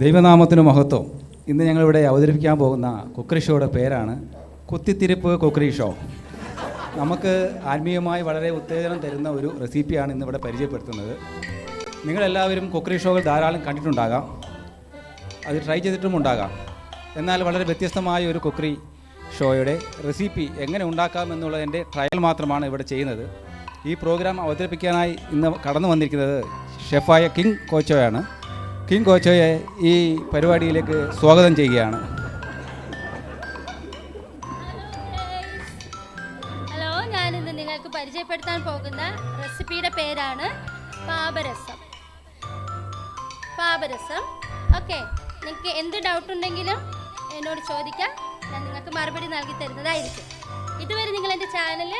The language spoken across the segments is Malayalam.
ദൈവനാമത്തിന് മഹത്വം. ഇന്ന് ഞങ്ങളിവിടെ അവതരിപ്പിക്കാൻ പോകുന്ന കുക്കറി ഷോയുടെ പേരാണ് കുത്തിത്തിരിപ്പ് കുക്കറി ഷോ നമുക്ക് ആത്മീയമായി വളരെ ഉത്തേജനം തരുന്ന ഒരു റെസിപ്പിയാണ് ഇന്നിവിടെ പരിചയപ്പെടുത്തുന്നത്. നിങ്ങളെല്ലാവരും കുക്കറി ഷോകൾ ധാരാളം കണ്ടിട്ടുണ്ടാകാം. അത് ട്രൈ ചെയ്തിട്ടും ഉണ്ടാകാം. എന്നാൽ വളരെ വ്യത്യസ്തമായ ഒരു കുക്കറി ഷോയുടെ റെസിപ്പി എങ്ങനെ ഉണ്ടാക്കാം എന്നുള്ളതിന്റെ ട്രയൽ മാത്രമാണ് ഇവിടെ ചെയ്യുന്നത്. ഈ പ്രോഗ്രാം അവതരിപ്പിക്കാനായി ഇന്ന് കടന്നു വന്നിരിക്കുന്നത് ഷെഫായ കിങ് കോച്ചോയാണ്. കിങ് കോച്ചോയെ ഈ പരിപാടിയിലേക്ക് സ്വാഗതം ചെയ്യുകയാണ്. ഹലോ ഞാനിന്ന് നിങ്ങൾക്ക് പരിചയപ്പെടുത്താൻ പോകുന്ന റെസിപ്പിയുടെ പേരാണ് പാപരസം. പാപരസം. ഓക്കെ നിങ്ങൾക്ക് എന്ത് ഡൗട്ട് ഉണ്ടെങ്കിലും എന്നോട് ചോദിക്കാം. ഞാൻ നിങ്ങൾക്ക് മറുപടി നൽകി തരുന്നതായിരിക്കും. ഇതുവരെ നിങ്ങൾ എന്റെ ചാനൽ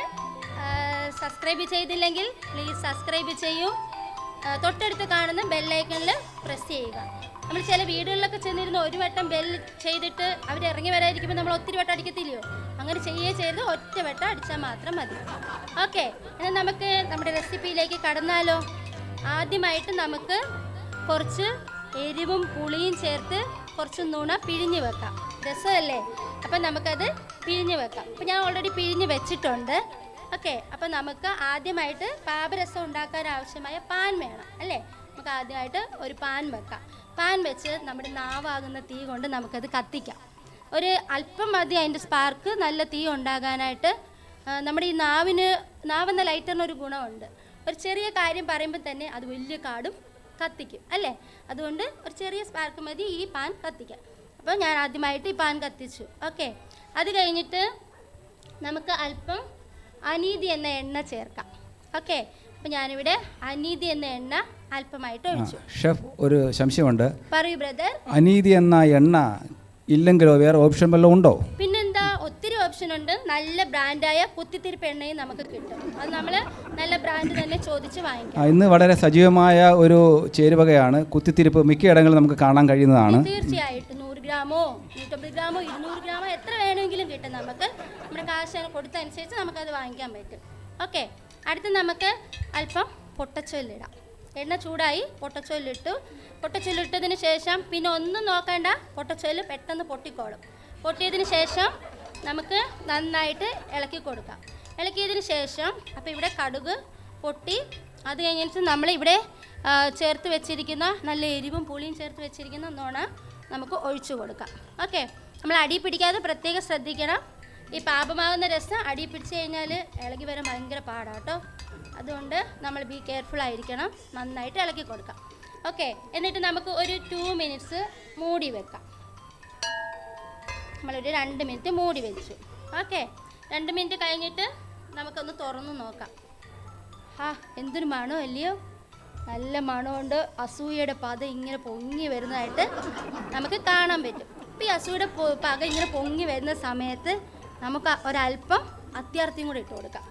സബ്സ്ക്രൈബ് ചെയ്തില്ലെങ്കിൽ പ്ലീസ് സബ്സ്ക്രൈബ് ചെയ്യൂ. തൊട്ടടുത്ത് കാണുന്ന ബെല്ലൈക്കണിൽ പ്രസ് ചെയ്യുക. നമ്മൾ ചില വീടുകളിലൊക്കെ ചെന്നിരുന്ന് ഒരു വട്ടം ബെൽ ചെയ്തിട്ട് അവർ ഇറങ്ങി വരാതിരിക്കുമ്പോൾ നമ്മൾ ഒത്തിരി വട്ടം അടിക്കത്തില്ലയോ? അങ്ങനെ ചെയ്യേ ചെയ്ത് ഒറ്റ വട്ടം അടിച്ചാൽ മാത്രം മതി. ഓക്കെ എന്നാൽ നമുക്ക് നമ്മുടെ റെസിപ്പിയിലേക്ക് കടന്നാലോ? ആദ്യമായിട്ട് നമുക്ക് കുറച്ച് എരിവും പുളിയും ചേർത്ത് കുറച്ച് നുണ പിഴിഞ്ഞ് വെക്കാം. രസമല്ലേ? അപ്പം നമുക്കത് പിഴിഞ്ഞ് വെക്കാം. അപ്പം ഞാൻ ഓൾറെഡി പിഴിഞ്ഞ് വെച്ചിട്ടുണ്ട്. ഓക്കെ അപ്പം നമുക്ക് ആദ്യമായിട്ട് പാപരസം ഉണ്ടാക്കാൻ ആവശ്യമായ പാൻ വേണം അല്ലേ? നമുക്ക് ആദ്യമായിട്ട് ഒരു പാൻ വെക്കാം. പാൻ വെച്ച് നമ്മുടെ നാവാകുന്ന തീ കൊണ്ട് നമുക്കത് കത്തിക്കാം. ഒരു അല്പം മതി അതിന്റെ സ്പാർക്ക് നല്ല തീ ഉണ്ടാകാനായിട്ട്. നമ്മുടെ ഈ നാവിന് നാവെന്ന ലൈറ്ററിന് ഒരു ഗുണമുണ്ട്. ഒരു ചെറിയ കാര്യം പറയുമ്പോൾ തന്നെ അത് വലിയ കാടും കത്തിക്കും അല്ലേ? അതുകൊണ്ട് ഒരു ചെറിയ സ്പാർക്ക് മതി ഈ പാൻ കത്തിക്കാം അപ്പോൾ ഞാൻ ആദ്യമായിട്ട് ഈ പാൻ കത്തിച്ചു ഓക്കെ? അത് കഴിഞ്ഞിട്ട് നമുക്ക് അല്പം അനീതി എന്ന എണ്ണ ചേർക്കാം. ഓക്കെ അപ്പോൾ ഞാനിവിടെ അനീതി എന്ന എണ്ണ അല്പമായിട്ട് ഒഴിച്ചു. ഷെഫ് ഒരു സംശയമുണ്ട്. പറയൂ ബ്രദർ. അനീതി എന്ന എണ്ണ ഇല്ലെങ്കിലോ വേറെ ഓപ്ഷൻ വല്ലതും ഉണ്ടോ? പിന്നെന്താ? ഒത്തിരി ഓപ്ഷൻ ഉണ്ട്. നല്ല ബ്രാൻഡായ കുത്തിത്തിരിപ്പ് എണ്ണയും നമുക്ക് കിട്ടും. അത് നമ്മൾ നല്ല ബ്രാൻഡ് തന്നെ ചോദിച്ച് വാങ്ങിക്കാം ഇന്ന് വളരെ സജീവമായ ഒരു ചേരുവകയാണ് കുത്തിത്തിരിപ്പ് മിക്കയിടങ്ങളിലും നമുക്ക് കാണാൻ കഴിയുന്നതാണ്. തീർച്ചയായിട്ടും. ഗ്രാമോ നൂറ്റമ്പത് ഗ്രാമോ ഇരുന്നൂറ് ഗ്രാമോ എത്ര വേണമെങ്കിലും കിട്ടും നമുക്ക്. നമ്മുടെ കാശ് കൊടുത്തനുസരിച്ച് നമുക്കത് വാങ്ങിക്കാൻ പറ്റും. ഓക്കെ. അടുത്ത് നമുക്ക് അല്പം പൊട്ടച്ചൊല്ലിടാം. എണ്ണ ചൂടായി പൊട്ടച്ചൊല്ലിട്ടു. പൊട്ടച്ചൊല്ലിട്ടതിന് ശേഷം പിന്നെ ഒന്നും നോക്കേണ്ട പൊട്ടച്ചൊല്ല് പെട്ടെന്ന് പൊട്ടിക്കോളും. പൊട്ടിയതിന് ശേഷം നമുക്ക് നന്നായിട്ട് ഇളക്കി കൊടുക്കാം. ഇളക്കിയതിന് ശേഷം അപ്പോൾ ഇവിടെ കടുക് പൊട്ടി. അത് കഴിഞ്ഞിട്ട് നമ്മളിവിടെ ചേർത്ത് വെച്ചിരിക്കുന്ന നല്ല എരിവും പുളിയും ചേർത്ത് വെച്ചിരിക്കുന്ന നോണ നമുക്ക് ഒഴിച്ചു കൊടുക്കാം. ഓക്കെ നമ്മൾ അടി പിടിക്കാതെ പ്രത്യേകം ശ്രദ്ധിക്കണം. ഈ പാപമാകുന്ന രസം അടി പിടിച്ചു കഴിഞ്ഞാൽ ഇളകി വരാൻ ഭയങ്കര പാടാണ് കേട്ടോ. അതുകൊണ്ട് നമ്മൾ ബി കെയർഫുൾ ആയിരിക്കണം. നന്നായിട്ട് ഇളക്കി കൊടുക്കാം. ഓക്കെ എന്നിട്ട് നമുക്ക് ഒരു ടു മിനിറ്റ്സ് മൂടി വെക്കാം. നമ്മളൊരു രണ്ട് മിനിറ്റ് മൂടി വെച്ചു. ഓക്കെ രണ്ട് മിനിറ്റ് കഴിഞ്ഞിട്ട് നമുക്കൊന്ന് തുറന്നു നോക്കാം. ആ എന്തൊരു മണോ അല്ലയോ? നല്ല മണമുണ്ട്. അസൂയയുടെ പത ഇങ്ങനെ പൊങ്ങി വരുന്നതായിട്ട് നമുക്ക് കാണാൻ പറ്റും. ഇപ്പം ഈ അസൂയയുടെ പൊ- പക ഇങ്ങനെ പൊങ്ങി വരുന്ന സമയത്ത് നമുക്ക് ഒരല്പം അത്യാർത്തിയും കൂടി ഇട്ട് കൊടുക്കാം?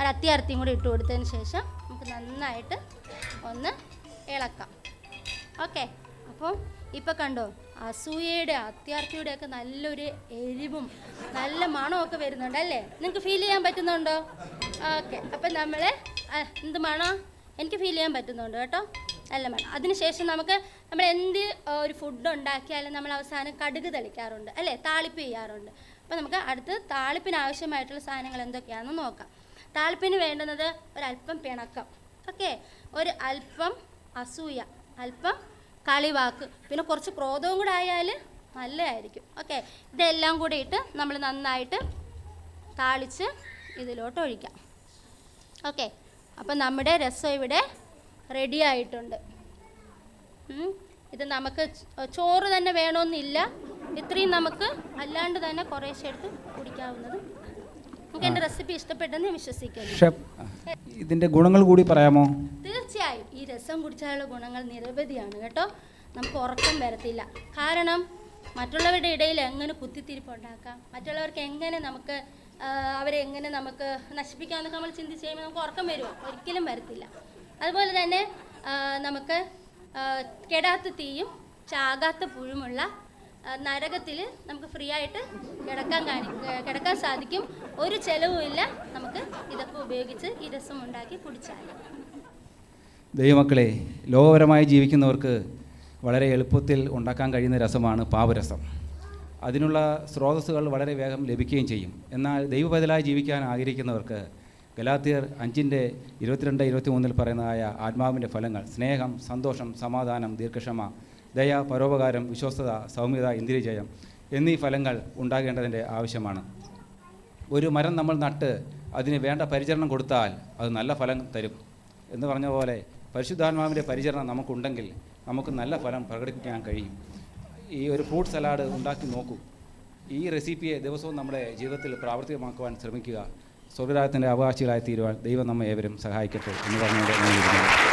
ഒരു അത്യാർത്തിയും കൂടി ഇട്ട് കൊടുത്തതിന് ശേഷം നമുക്ക് നന്നായിട്ട് ഒന്ന് ഇളക്കാം. ഓക്കെ. അപ്പോൾ ഇപ്പം കണ്ടോ അസൂയയുടെ അത്യാർത്ഥിയുടെ ഒക്കെ നല്ലൊരു എരിവും നല്ല മണമൊക്കെ വരുന്നുണ്ട് അല്ലേ? നിങ്ങൾക്ക് ഫീൽ ചെയ്യാൻ പറ്റുന്നുണ്ടോ? ഓക്കെ. അപ്പം നമ്മൾ എന്ത് വേണോ എനിക്ക് ഫീൽ ചെയ്യാൻ പറ്റുന്നുണ്ട് കേട്ടോ. എല്ലാം വേണം അതിനുശേഷം നമുക്ക് നമ്മൾ എന്ത് ഒരു ഫുഡ് ഉണ്ടാക്കിയാലും നമ്മൾ അവസാനം കടുക് തെളിക്കാറുണ്ട് അല്ലേ? താളിപ്പ് ചെയ്യാറുണ്ട്. അപ്പോൾ നമുക്ക് അടുത്ത് താളിപ്പിന് ആവശ്യമായിട്ടുള്ള സാധനങ്ങൾ എന്തൊക്കെയാണെന്ന് നോക്കാം. താളിപ്പിന് വേണ്ടുന്നത് ഒരല്പം പിണക്കം ഓക്കെ ഒരു അല്പം അസൂയ അല്പം കളിവാക്ക് പിന്നെ കുറച്ച് ക്രോധവും കൂടെ ആയാൽ നല്ലതായിരിക്കും ഓക്കെ ഇതെല്ലാം കൂടി ഇട്ട് നമ്മൾ നന്നായിട്ട് താളിച്ച് ഇതിലോട്ട് ഒഴിക്കാം ഓക്കെ അപ്പം നമ്മുടെ രസം ഇവിടെ റെഡി ആയിട്ടുണ്ട്. ഇത് നമുക്ക് ചോറ് തന്നെ വേണമെന്നില്ല ഇത്രയും നമുക്ക് അല്ലാണ്ട് തന്നെ കുറേശ്ശെ എടുത്ത് കുടിക്കാവുന്നതും. നമുക്ക് എന്റെ റെസിപ്പി ഇഷ്ടപ്പെട്ടെന്ന് ഞാൻ വിശ്വസിക്കുന്നു ഇതിന്റെ ഗുണങ്ങൾ കൂടി പറയാമോ? തീർച്ചയായും. ഈ രസം കുടിച്ചാലുള്ള ഗുണങ്ങൾ നിരവധിയാണ് കേട്ടോ. നമുക്ക് ഉറക്കം വരത്തില്ല. കാരണം മറ്റുള്ളവരുടെ ഇടയിൽ എങ്ങനെ കുത്തിത്തിരിപ്പ് ഉണ്ടാക്കാം? മറ്റുള്ളവർക്ക് എങ്ങനെ നമുക്ക് അവരെ എങ്ങനെ നമുക്ക് നശിപ്പിക്കാമെന്നൊക്കെ നമ്മൾ ചിന്തിച്ച് കഴിയുമ്പോൾ നമുക്ക് ഉറക്കം വരുമോ? ഒരിക്കലും വരത്തില്ല. അതുപോലെ തന്നെ നമുക്ക് കെടാത്ത തീയും ചാകാത്ത പുഴുമുള്ള നരകത്തിൽ നമുക്ക് ഫ്രീ ആയിട്ട് കിടക്കാൻ കാണി കിടക്കാൻ സാധിക്കും. ഒരു ചെലവുമില്ല നമുക്ക് ഇതൊക്കെ ഉപയോഗിച്ച് ഈ രസം ഉണ്ടാക്കി കുടിച്ചാൽ. ദൈവമക്കളെ ലോകപരമായി ജീവിക്കുന്നവർക്ക് വളരെ എളുപ്പത്തിൽ ഉണ്ടാക്കാൻ കഴിയുന്ന രസമാണ് പാവരസം അതിനുള്ള സ്രോതസ്സുകൾ വളരെ വേഗം ലഭിക്കുകയും ചെയ്യും. എന്നാൽ ദൈവബദലായി ജീവിക്കാൻ ആഗ്രഹിക്കുന്നവർക്ക് ഗലാത്തിയർ അഞ്ചിന്റെ ഇരുപത്തിരണ്ട് ഇരുപത്തി മൂന്നിൽ പറയുന്നതായ ആത്മാവിന്റെ ഫലങ്ങൾ സ്നേഹം സന്തോഷം സമാധാനം ദീർഘക്ഷമ ദയ പരോപകാരം വിശ്വസ്തത സൗമ്യത ഇന്ദ്രിയജയം എന്നീ ഫലങ്ങൾ ഉണ്ടാകേണ്ടതിന്റെ ആവശ്യമാണ്. ഒരു മരം നമ്മൾ നട്ട് അതിന് വേണ്ട പരിചരണം കൊടുത്താൽ അത് നല്ല ഫലം തരും. എന്ന് പറഞ്ഞ പോലെ പരിശുദ്ധാത്മാവിന്റെ പരിചരണം നമുക്കുണ്ടെങ്കിൽ നമുക്ക് നല്ല ഫലം പ്രകടിപ്പിക്കാൻ കഴിയും. ഈ ഒരു ഫ്രൂട്ട് സലാഡ് ഉണ്ടാക്കി നോക്കൂ. ഈ റെസിപ്പിയെ ദിവസവും നമ്മുടെ ജീവിതത്തിൽ പ്രാവർത്തികമാക്കുവാൻ ശ്രമിക്കുക. സ്വർഗരാജത്തിന്റെ അവകാശികളായി തീരുവാൻ ദൈവം നമ്മെ ഏവരും സഹായിക്കട്ടെ എന്ന് പറഞ്ഞുകൊണ്ട്